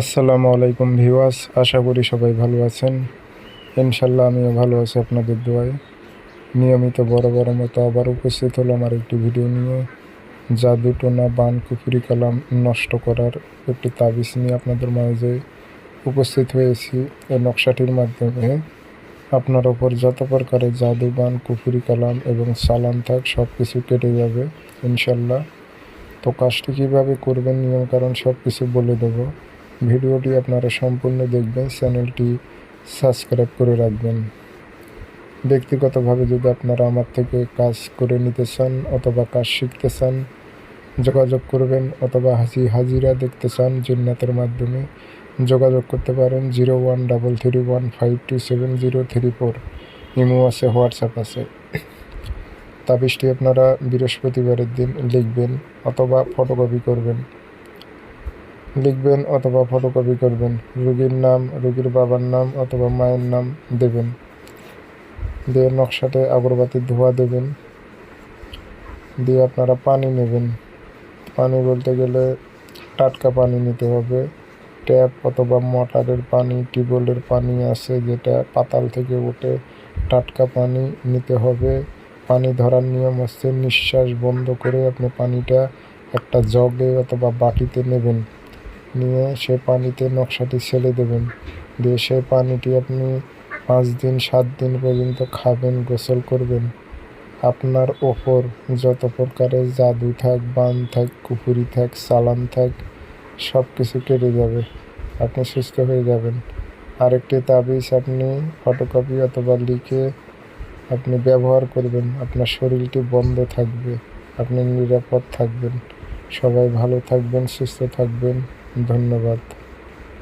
আসসালামু আলাইকুম ভিওয়াস আশা করি সবাই ভালো আছেন। ইনশাল্লাহ আমিও ভালো আছি আপনাদের দোয়ায়। নিয়মিত বড় বড় মতো আবার উপস্থিত হলাম আর একটি ভিডিও নিয়ে। জাদু টোনা বান কুফুরি কালাম নষ্ট করার একটি তাবিজ নিয়ে আপনাদের মাঝে উপস্থিত হয়েছি এই নকশাটির মাধ্যমে। আপনার ওপর যত প্রকারের জাদু বান, কুফুরি কালাম এবং সালাম থাক সব কিছু কেটে যাবে ইনশাল্লাহ তো কাজটি কীভাবে করবেন? নিয়মকানুন সব কিছু বলে দেবো। ভিডিওটি আপনারা সম্পূর্ণ দেখবেন, চ্যানেলটি সাবস্ক্রাইব করে রাখবেন। ব্যক্তিগতভাবে যদি আপনারা আমার থেকে কাজ করে নিতে চান অথবা কাজ শিখতে চান, যোগাযোগ করবেন অথবা হাজি হাজিরা দেখতে চান জিন্নাতের মাধ্যমে, যোগাযোগ করতে পারেন zero one double three one five two seven zero three four. Imo আছে, হোয়াটসঅ্যাপ আছে। তাবিজটি আপনারা বৃহস্পতিবারের দিন লিখবেন অথবা ফটোকপি করবেন। লিখবেন অথবা ফটোকপি করবেন। রুগীর নাম, রুগীর বাবার নাম অথবা মায়ের নাম দেবেন। দিয়ে নকশাতে আগরবাতি ধোয়া দেবেন। দিয়ে আপনারা পানি নেবেন। পানি বলতে গেলে টাটকা পানি নিতে হবে। ট্যাপ অথবা মোটরের পানি, টিউবওয়েলের পানি আছে যেটা পাতাল থেকে উঠে টাটকা পানি নিতে হবে। পানি ধরার নিয়ম হচ্ছে নিঃশ্বাস বন্ধ করে আপনি পানিটা একটা জগে অথবা বাটিতে নেবেন। নিয়ে সে পানিতে নকশাটি ছেলে দেবেন। দিয়ে সেই পানিটি আপনি পাঁচ দিন, সাত দিন পর্যন্ত খাবেন, গোসল করবেন। আপনার ওপর যত প্রকারের জাদু থাক, বান থাক কুপুরি থাক, সালাম থাক সব কিছু কেটে যাবে। আপনি সুস্থ হয়ে যাবেন। আরেকটি তাবিজ আপনি ফটোকপি অথবা লিখে আপনি ব্যবহার করবেন। আপনার শরীরটি বন্ধ থাকবে। আপনি নিরাপদ থাকবেন। সবাই ভালো থাকবেন, সুস্থ থাকবেন। धन्यवाद।